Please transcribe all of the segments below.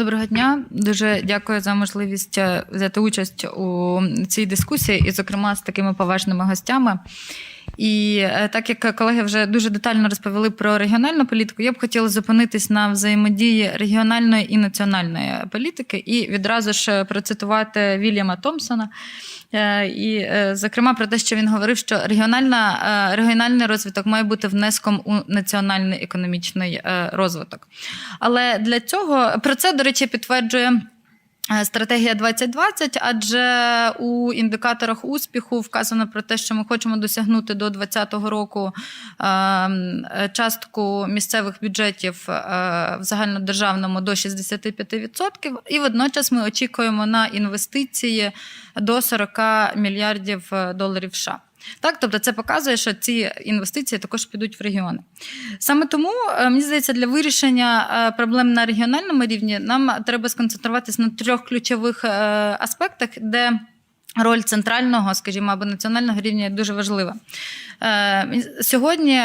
Доброго дня. Дуже дякую за можливість е, взяти участь у цій дискусії, і, зокрема, з такими поважними гостями. І е, так як колеги вже дуже детально розповіли про регіональну політику, я б хотіла зупинитись на взаємодії регіональної і національної політики, і відразу ж процитувати Вільяма Томпсона. Е, І, е, зокрема, про те, що він говорив, що регіональна, е, регіональний розвиток має бути внеском у національний економічний е, розвиток. Але для цього про це, до речі, підтверджує. Е, Стратегія 2020, адже у індикаторах успіху вказано про те, що ми хочемо досягнути до 2020 року е, е, частку місцевих бюджетів е, в загальнодержавному до 65%, і водночас ми очікуємо на інвестиції до 40 мільярдів доларів США. Так, тобто це показує, що ці інвестиції також підуть в регіони. Саме тому е, мені здається, для вирішення е, проблем на регіональному рівні нам треба сконцентруватися на трьох ключових е, аспектах, де роль центрального, скажімо, або національного рівня дуже важлива. Сьогодні,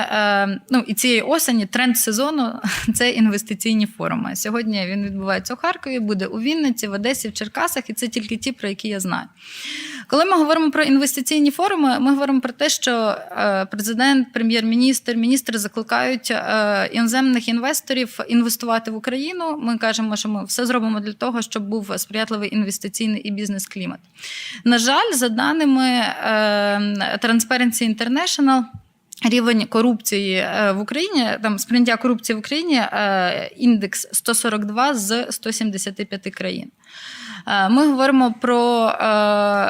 ну і цієї осені, тренд сезону це інвестиційні форуми. Сьогодні він відбувається у Харкові, буде у Вінниці, в Одесі, в Черкасах, і це тільки ті, про які я знаю. Коли ми говоримо про інвестиційні форуми, ми говоримо про те, що е, президент, прем'єр-міністр, міністри закликають е, іноземних інвесторів інвестувати в Україну. Ми кажемо, що ми все зробимо для того, щоб був сприятливий інвестиційний і бізнес-клімат. На жаль, за даними е, Transparency International, Рівень корупції е, в Україні, там сприйняття корупції в Україні е, індекс 142 з 175 країн. Е, Ми говоримо про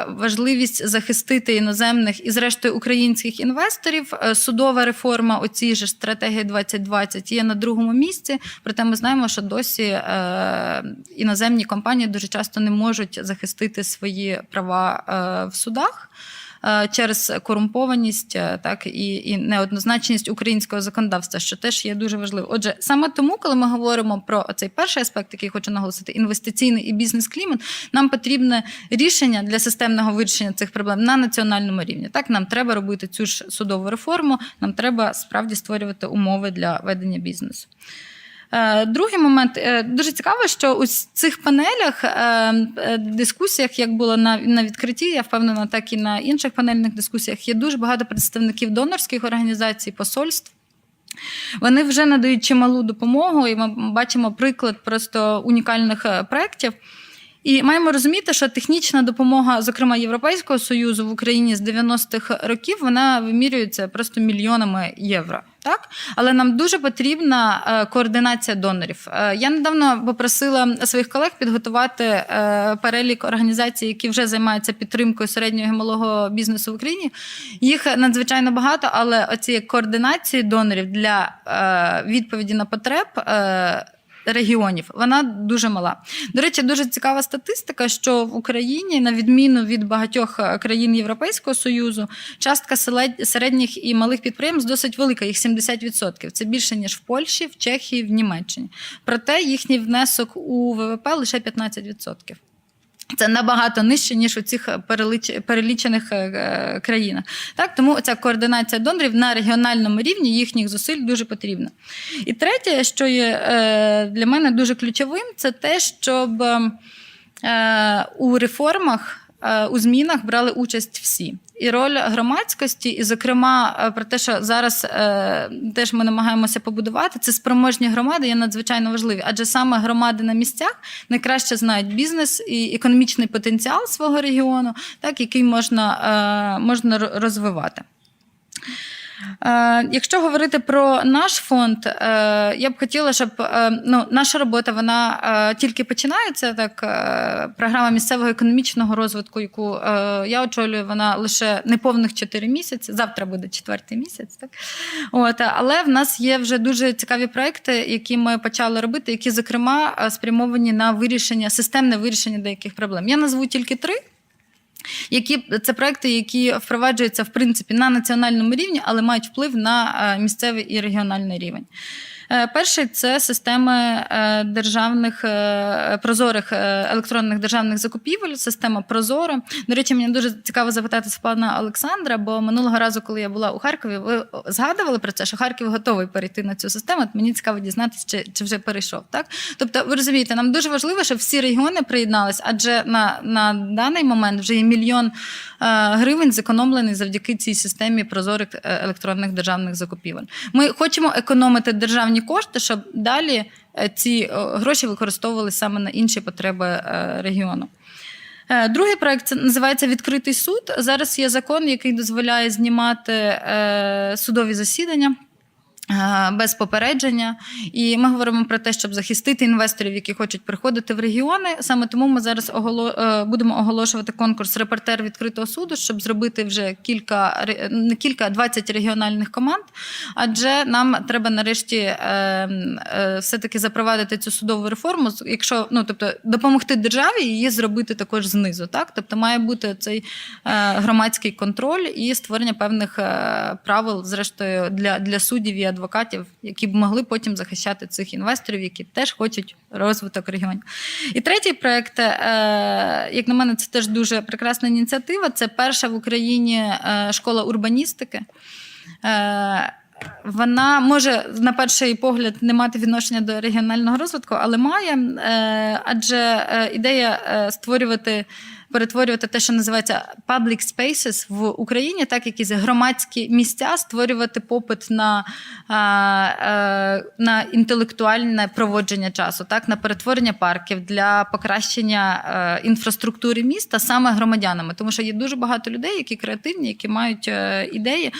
важливість захистити іноземних і, зрештою, українських інвесторів. Судова реформа у цій же стратегії 2020 є на другому місці. Проте ми знаємо, що досі іноземні компанії дуже часто не можуть захистити свої права в судах. Е, Через корумпованість, е, так і, і неоднозначність українського законодавства, що теж є дуже важливо. Отже, саме тому, коли ми говоримо про цей перший аспект, який хочу наголосити, інвестиційний і бізнес-клімат, нам потрібне рішення для системного вирішення цих проблем на національному рівні. Так, нам треба робити цю ж судову реформу, нам треба справді створювати умови для ведення бізнесу. Е, Другий момент Е, дуже цікаво, що у цих панелях, е, дискусіях, як було на, на відкритті, я впевнена, так і на інших панельних дискусіях, є дуже багато представників донорських організацій, посольств. Вони вже надають чималу допомогу, і ми бачимо приклад просто унікальних проєктів. І маємо розуміти, що технічна допомога, зокрема Європейського союзу в Україні з 90-х років, вона вимірюється просто мільйонами євро. Так, але нам дуже потрібна е, координація донорів. Е, я недавно попросила своїх колег підготувати е, перелік організацій, які вже займаються підтримкою середнього і малого бізнесу в Україні. Їх надзвичайно багато, але оці координації донорів для відповіді на потреб. Регіонів вона дуже мала. До речі, дуже цікава статистика, що в Україні, на відміну від багатьох е, країн Європейського союзу, частка середніх і малих підприємств досить велика, їх 70%. Це більше ніж в Польщі, в Чехії, в Німеччині. Проте їхній внесок у ВВП лише 15%. Це набагато нижче, ніж у цих переліч- перелічених е, е, країнах. Так, тому ця координація донорів на регіональному рівні їхніх зусиль дуже потрібна. І третє, що є е, для мене дуже ключовим, це те, щоб е, у реформах. Е, У змінах брали участь всі, і роль громадськості, і, зокрема, е, про те, що зараз е, теж ми намагаємося побудувати, це спроможні громади є надзвичайно важливі, адже саме громади на місцях найкраще знають бізнес і економічний потенціал свого регіону, так який можна, можна ро- розвивати. Е, Якщо говорити про наш фонд, е, я б хотіла, щоб е, ну, наша робота вона тільки починається. Так, програма місцевого економічного розвитку, яку я очолюю, вона лише неповних 4 місяці. Завтра буде четвертий місяць. Так? От, але в нас є вже дуже цікаві проекти, які ми почали робити, які, зокрема, спрямовані на вирішення, системне вирішення деяких проблем. Я назву тільки три. Які це проекти, які впроваджуються в принципі на національному рівні, але мають вплив на е, місцевий і регіональний рівень. Е, Перший це системи е, державних е, прозорих електронних державних закупівель, система Прозоро. До речі, мені дуже цікаво запитати з пана Олександра, бо минулого разу, коли я була у Харкові, ви згадували про це, що Харків готовий перейти на цю систему. От мені цікаво дізнатися, чи, чи вже перейшов. Так, тобто, ви розумієте, нам дуже важливо, щоб всі регіони приєднались, адже на, на даний момент вже є мільйон гривень зекономлений завдяки цій системі прозорих електронних державних закупівель. Ми хочемо економити державні кошти, щоб далі е, ці е, гроші використовували саме на інші потреби е, регіону. Другий проект називається Відкритий суд. Зараз є закон, який дозволяє знімати судові засідання. Е, Без попередження, і ми говоримо про те, щоб захистити інвесторів, які хочуть приходити в регіони. Саме тому ми зараз оголо... е, будемо оголошувати конкурс репортер відкритого суду, щоб зробити вже кілька не кілька, а 20 регіональних команд. Адже нам треба нарешті е, е, все-таки запровадити цю судову реформу, якщо ну тобто допомогти державі її зробити також знизу. Так, тобто має бути цей громадський контроль і створення певних правил, зрештою, для, для суддів і адвокатів, які б могли потім захищати цих інвесторів, які теж хочуть розвиток регіонів. І третій проект, е, як на мене, це теж дуже прекрасна ініціатива. Це перша в Україні е, школа урбаністики. Е, Вона може на перший погляд не мати відношення до регіонального розвитку, але має, адже ідея створювати, перетворювати те, що називається public spaces в Україні, так якісь громадські місця, створювати попит на, е, на інтелектуальне проводження часу, так на перетворення парків для покращення е, інфраструктури міста саме громадянами, тому що є дуже багато людей, які креативні, які мають е, ідеї.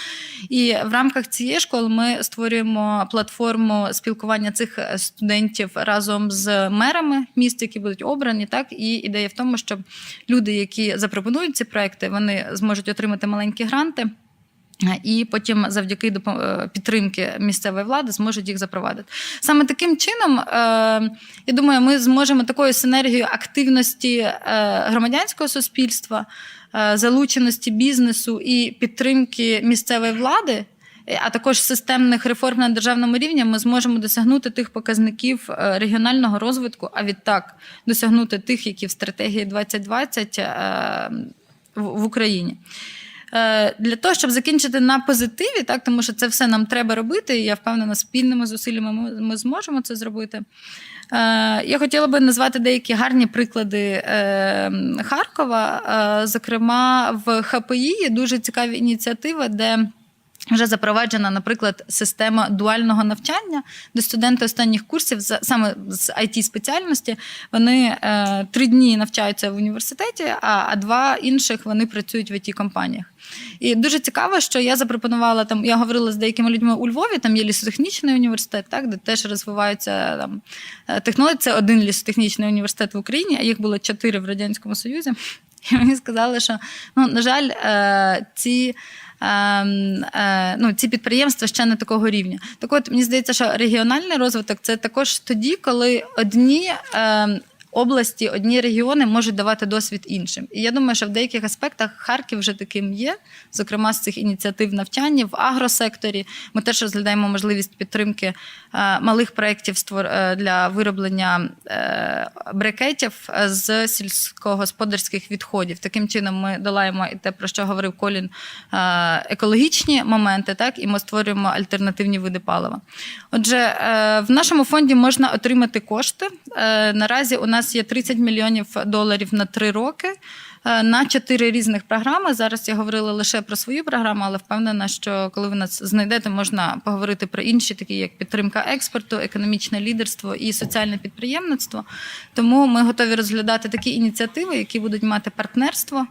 І в рамках цієї школи ми створюємо платформу спілкування цих студентів разом з мерами міст, які будуть обрані. Так і ідея в тому, щоб люди, які запропонують ці проекти, вони зможуть отримати маленькі гранти. е, І потім, завдяки е, підтримки місцевої влади, зможуть їх запровадити. Саме таким чином, е, я думаю, ми зможемо такою синергією активності громадянського суспільства, залученості бізнесу і підтримки місцевої влади. Е, А також системних реформ на державному рівні ми зможемо досягнути тих показників е, регіонального розвитку, а відтак досягнути тих, які в стратегії 2020 е, в Україні. Для того, щоб закінчити на позитиві, так, тому що це все нам треба робити, і я впевнена, спільними зусиллями ми, зможемо це зробити. Я хотіла би назвати деякі гарні приклади Харкова. Зокрема, в ХПІ є дуже цікаві ініціативи, де вже запроваджена, наприклад, система дуального навчання, де студенти останніх курсів саме з it спеціальності вони е, три дні навчаються в університеті, а, а два інших вони працюють в it компаніях. І дуже цікаво, що я запропонувала там. Я говорила з деякими людьми у Львові. Там є лісотехнічний університет, так де теж розвиваються там е, технології. Це один лісотехнічний університет в Україні, а їх було чотири в радянському Союзі. І мені сказали, що ну на жаль, е, ці. Ем, е, ну, ці підприємства ще не такого рівня. Так от мені здається, що регіональний розвиток це також тоді, коли одні. Області, одні регіони можуть давати досвід іншим. І я думаю, що в деяких аспектах Харків вже таким є. Зокрема, з цих ініціатив навчання в агросекторі. Ми теж розглядаємо можливість підтримки е, малих проєктів е, для вироблення е, брикетів з сільськогосподарських відходів. Таким чином, ми долаємо і те, про що говорив Колін, екологічні моменти, так і ми створюємо альтернативні види палива. Отже, в нашому фонді можна отримати кошти. Наразі у нас є 30 мільйонів доларів на три роки. е, На чотири різних програми. Зараз я говорила лише про свою програму, але впевнена, що коли ви нас знайдете, можна поговорити про інші, такі як підтримка експорту, економічне лідерство і соціальне підприємництво. Тому ми готові розглядати такі ініціативи, які будуть мати партнерство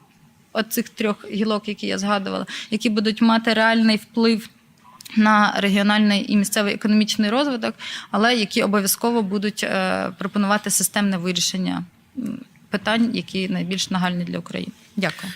от цих трьох гілок, які я згадувала, які будуть мати реальний вплив на регіональний і місцевий економічний розвиток, але які обов'язково будуть е, пропонувати системне вирішення питань, які найбільш нагальні для України. Дякую.